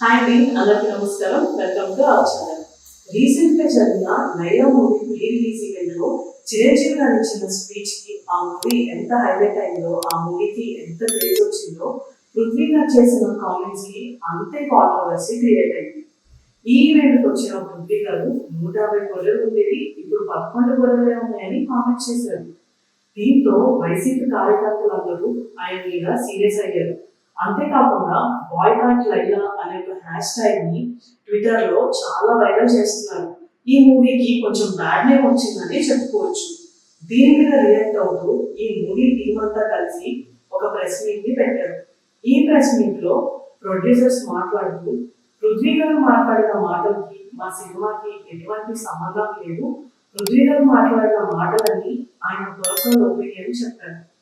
Hi అండి అందరికీ నమస్కారం. వెల్కమ్ టు అవర్ ఛానల్ రీసెంట్గా జరిగిన నయా మూవీ ప్రీ రిలీజ్ ఈవెంట్లో చిరంజీవి గారు ఇచ్చిన స్పీచ్కి ఆ మూవీ ఎంత హైలైట్ అయిందో ఆ మూవీకి ఎంత క్రేజ్ వచ్చిందో పృథ్వీ గారు చేసిన కామెంట్స్కి అంతే కాంట్రవర్సీ క్రియేట్ అయింది. ఈ ఈవెంట్కి వచ్చిన పృథ్వీ గారు నూట యాభై గొర్రెలు ఉండేవి ఇప్పుడు పదకొండు గొర్రెలే ఉన్నాయని కామెంట్ చేశారు. దీంతో వైసీపీ కార్యకర్తలందరూ ఆయన మీద సీరియస్ అయ్యారు. అంతేకాకుండా బాయ్కాట్ లైలా అనే ఒక హ్యాష్ ట్యాగ్ని ట్విట్టర్లో చాలా వైరల్ చేస్తున్నారు. ఈ మూవీకి కొంచెం బ్యాడ్ నేమ్ వచ్చిందని చెప్పుకోవచ్చు. దీని మీద రియాక్ట్ అవుతూ ఈ మూవీ టీమ్ అంతా కలిసి ఒక ప్రెస్ మీట్ని పెట్టారు. ఈ ప్రెస్ మీట్లో ప్రొడ్యూసర్స్ మాట్లాడుతూ పృథ్వీ గారు మాట్లాడిన మాటలకి మా సినిమాకి ఎటువంటి సంబంధం లేదు. పృథ్వీ గారు మాట్లాడిన మాటలని ఆయన పర్సనల్ ఒపీనియన్ చెప్పారు.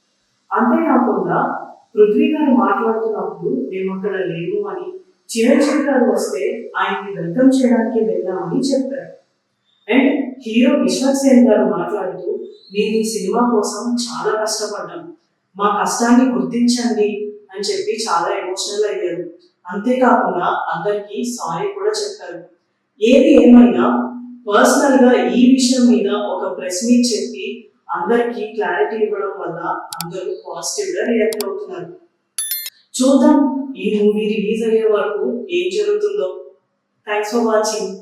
అంతేకాకుండా పృథ్వీ గారు మాట్లాడుతున్నప్పుడు మేము అక్కడ లేము అని చిరంజీవి గారు వస్తే ఆయన్ని వెల్కమ్ చేయడానికి వెళ్ళామని చెప్పారు. అండ్ హీరో విశ్వక్ సేన్ గారు మాట్లాడుతూ నేను ఈ సినిమా కోసం చాలా కష్టపడ్డాను. మా కష్టాన్ని గుర్తించండి అని చెప్పి చాలా ఎమోషనల్ అయ్యారు. అంతేకాకుండా అందరికీ సారీ కూడా చెప్పారు. ఏది ఏమైనా పర్సనల్గా ఈ విషయం మీద ఒక ప్రెస్ మీట్ చెప్పి అందరికీ క్లారిటీ ఇవ్వడం వల్ల అందరూ పాజిటివ్గా రియాక్ట్ అవుతున్నారు. చూద్దాం ఈ మూవీ రిలీజ్ అయ్యే వరకు ఏం జరుగుతుందో. Thanks for watching